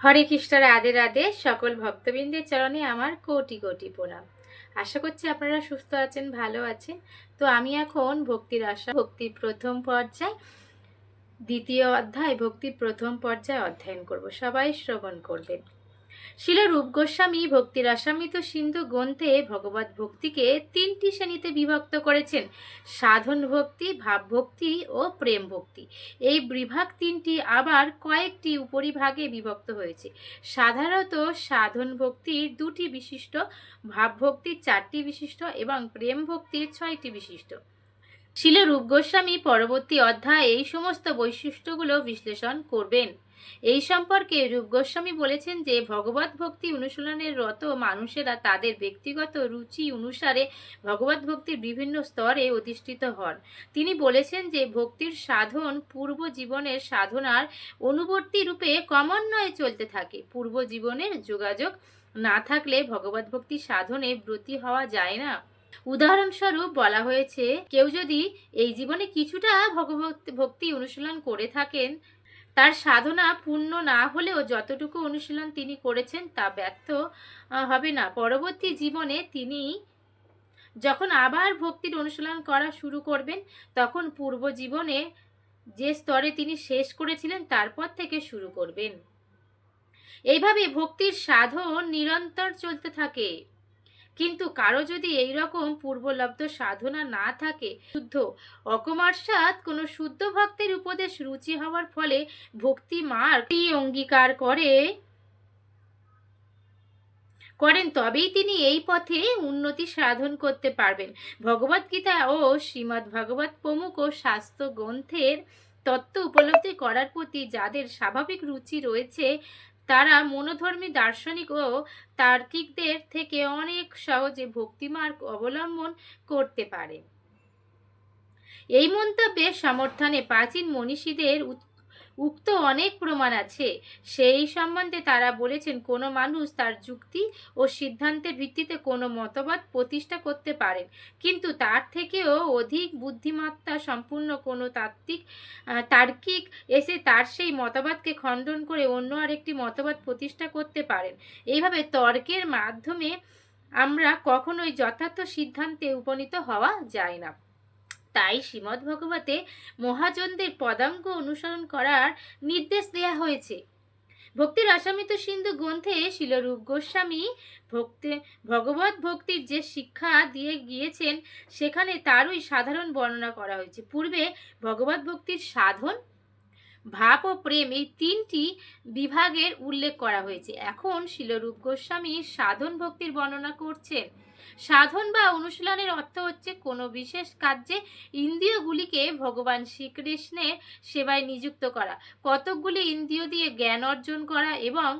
হরে কৃষ্ণ, রাধে রাধে। সকল ভক্তবৃন্দের চরণে আমার কোটি কোটি প্রণাম। আশা করছি আপনারা সুস্থ আছেন, ভালো আছেন। তো আমি এখন ভক্তির আশা, ভক্তির প্রথম পর্যায়, দ্বিতীয় অধ্যায়, ভক্তির প্রথম পর্যায়ে অধ্যয়ন করব। সবাই শ্রবণ করবেন। শিল রূপ গোস্বামী, ভক্তির আসামিত সিন্ধু গ্রন্থে ভগবত ভক্তিকে তিনটি শ্রেণীতে বিভক্ত করেছেন। সাধন ভক্তি, ভাব ভক্তি ও প্রেম ভক্তি। এই বিভাগ তিনটি আবার কয়েকটি উপরিভাগে বিভক্ত হয়েছে। সাধারণত সাধন ভক্তির দুটি বিশিষ্ট, ভাব ভক্তির চারটি বিশিষ্ট এবং প্রেম ভক্তির ছয়টি বিশিষ্ট। শিল রূপ গোস্বামী পরবর্তী অধ্যায়ে এই সমস্ত বৈশিষ্ট্যগুলো বিশ্লেষণ করবেন। এই সম্পর্কে রূপ গোস্বামী বলেছেন যে, ভগবত ভক্তি অনুশীলনের রত মানুষেরা তাদের ব্যক্তিগত রুচি অনুসারে ভগবত ভক্তির বিভিন্ন স্তরে অধিষ্ঠিত হন। তিনি বলেছেন যে, ভক্তির সাধন পূর্ব জীবনের সাধনার অনুবর্তী রূপে ক্রমান্বয়ে চলতে থাকে। পূর্ব জীবনের যোগাযোগ না থাকলে ভগবত ভক্তি সাধনে ব্রতী হওয়া যায় না। উদাহরণস্বরূপ বলা হয়েছে, কেউ যদি এই জীবনে কিছুটা ভগবত ভক্তি অনুশীলন করে থাকেন তার সাধনা পূর্ণ না হলেও যতটুকু অনুশীলন তিনি করেছেন তা ব্যর্থ হবে না। পরবর্তী জীবনে তিনি যখন আবার ভক্তির অনুশীলন করা শুরু করবেন, তখন পূর্ব জীবনে যে স্তরে তিনি শেষ করেছিলেন তারপর থেকে শুরু করবেন। এইভাবে ভক্তির সাধন নিরন্তর চলতে থাকে। কিন্তু কারও যদি এই রকম পূর্বলব্ধ সাধনা না থাকে, শুদ্ধ অকমার্ষাৎ কোনো শুদ্ধ ভক্তের উপদেশ রুচি হওয়ার ফলে ভক্তি মার্গ অঙ্গীকার করে, করেন, তবেই তিনি এই পথে উন্নতি সাধন করতে পারবেন। ভগবদ্গীতা ও শ্রীমদ্ ভগবত প্রমুখ ও স্বাস্থ্য গ্রন্থের তত্ত্ব উপলব্ধি করার প্রতি যাদের স্বাভাবিক রুচি রয়েছে তারা মনোধর্মী দার্শনিক ও তার্কিকদের থেকে অনেক সহজে ভক্তিমার্গ অবলম্বন করতে পারে। এই মন্তব্যের সমর্থনে প্রাচীন মনীষীদের উক্ত অনেক প্রমাণ আছে। সেই সম্বন্ধে তারা বলেছেন, কোনো মানুষ তার যুক্তি ও সিদ্ধান্তের ভিত্তিতে কোনো মতবাদ প্রতিষ্ঠা করতে পারেন। কিন্তু তার থেকেও অধিক বুদ্ধিমত্তা সম্পূর্ণ কোনো তাত্ত্বিক তার্কিক এসে তার সেই মতবাদকে খণ্ডন করে অন্য আরেকটি মতবাদ প্রতিষ্ঠা করতে পারেন। এইভাবে তর্কের মাধ্যমে আমরা কখনোই যথার্থ সিদ্ধান্তে উপনীত হওয়া যায় না। তাই শ্রীমদ্ ভগবতে মহাজনদের পদাঙ্গ অনুসরণ করার নির্দেশ দেয়া হয়েছে। ভক্তির অসামিত সিন্ধু গ্রন্থে শিলরূপ গোস্বামী ভক্তি, ভগবত ভক্তির যে শিক্ষা দিয়ে গিয়েছেন, সেখানে তারই সাধারণ বর্ণনা করা হয়েছে। পূর্বে ভগবত ভক্তির সাধন, ভাব ও প্রেম এই তিনটি বিভাগের উল্লেখ করা হয়েছে। এখন শিলরূপ গোস্বামী সাধন ভক্তির বর্ণনা করছেন। সাধন বা অনুশীলনের অর্থ হচ্ছে কোনো বিশেষ কার্যে ইন্দ্রিয়গুলিকে ভগবান শ্রীকৃষ্ণের সেবায় নিযুক্ত করা। কতকগুলি ইন্দ্রিয় দিয়ে জ্ঞান অর্জন করা এবং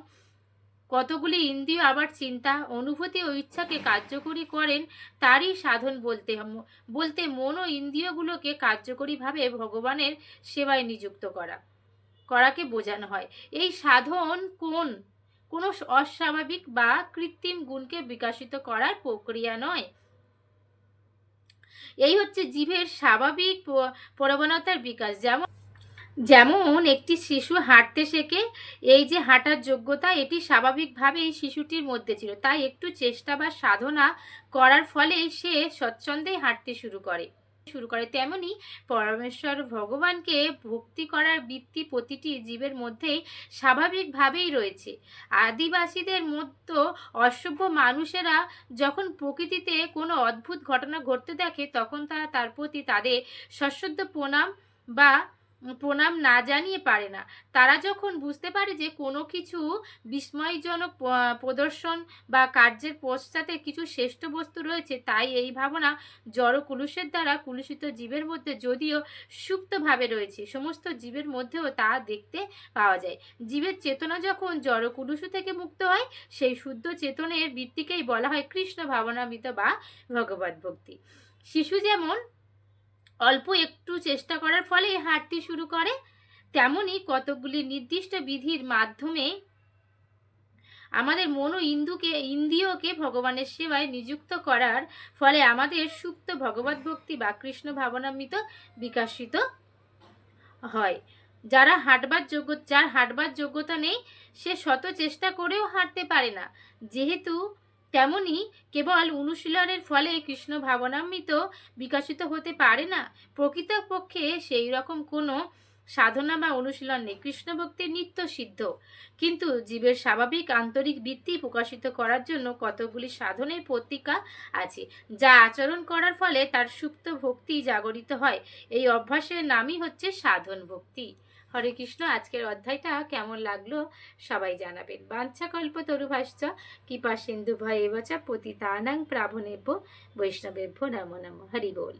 কতগুলি ইন্দ্রিয় আবার চিন্তা, অনুভূতি ও ইচ্ছাকে কার্যকরী করেন, তারই সাধন বলতে বলতে মন ও ইন্দ্রিয়গুলোকে কার্যকরীভাবে ভগবানের সেবায় নিযুক্ত করা, করাকে বোঝানো হয়। এই সাধন কোন? কোনো অস্বাভাবিক বা কৃত্রিম গুণকে বিকাশিত করার প্রক্রিয়া নয়। এই হচ্ছে জীবের স্বাভাবিক প্রবণতার বিকাশ। যেমন যেমন একটি শিশু হাঁটতে শেখে, এই যে হাঁটার যোগ্যতা, এটি স্বাভাবিকভাবেই শিশুটির মধ্যে ছিল। তাই একটু চেষ্টা বা সাধনা করার ফলে সে স্বচ্ছন্দেই হাঁটতে শুরু করে। শুরু করে। তেমনি পরমেশ্বর ভগবানকে ভক্তি করার বৃত্তি প্রতিটি জীবের মধ্যেই স্বাভাবিকভাবেই রয়েছে। আদিবাসীদের মধ্যে অসভ্য মানুষেরা যখন প্রকৃতিতে কোনো অদ্ভুত ঘটনা ঘটতে দেখে, তখন তারা তার প্রতি তাদের সশ্রদ্ধ প্রণাম বা প্রণাম না জানিয়ে পারে না। তারা যখন বুঝতে পারে যে কোনো কিছু বিস্ময়জনক প্রদর্শন বা কার্যের পশ্চাতে কিছু শ্রেষ্ঠ বস্তু রয়েছে, তাই এই ভাবনা জড় কুলুষের দ্বারা কুলুষিত জীবের মধ্যে যদিও সুপ্তভাবে রয়েছে, সমস্ত জীবের মধ্যেও তা দেখতে পাওয়া যায়। জীবের চেতনা যখন জড় কুলুষ থেকে মুক্ত হয়, সেই শুদ্ধ চেতনের বৃত্তিকেই বলা হয় কৃষ্ণ ভাবনামিত বা ভগবত ভক্তি। শিশু যেমন অল্প একটু চেষ্টা করার ফলে হাঁটতে শুরু করে। তেমনি কতকগুলি নির্দিষ্ট বিধির মাধ্যমে আমাদের মন ইন্দুকে, ইন্দ্রিয়কে ভগবানের সেবায় নিযুক্ত করার ফলে আমাদের সুপ্ত ভগবত ভক্তি বা কৃষ্ণ ভাবনামৃত বিকাশিত হয়। যারা হাঁটবার যোগ্য, যার হাঁটবার যোগ্যতা নেই, সে শত চেষ্টা করেও হাঁটতে পারে না। যেহেতু তেমনি কেবল অনুশীলনের ফলে কৃষ্ণ ভাবনামৃত বিকাশিত হতে পারে না। প্রকৃতপক্ষে সেই রকম কোনো সাধনা বা অনুশীলন নেই। কৃষ্ণ ভক্তির নিত্য সিদ্ধ। কিন্তু জীবের স্বাভাবিক আন্তরিক বৃত্তি প্রকাশিত করার জন্য কতগুলি সাধনের পত্রিকা আছে, যা আচরণ করার ফলে তার সুপ্ত ভক্তি জাগরিত হয়। এই অভ্যাসের নামই হচ্ছে সাধন ভক্তি। হরে কৃষ্ণ, আজকের অধ্যায়টা কেমন লাগল সবাই জানাবেন। বাঞ্ছাকল্প তরুভাষ্য, কৃপা সিন্ধু ভয় এবচা পতিতানাং প্রাভনেভ্য বৈষ্ণবেভ্য নম নম, হরি বল।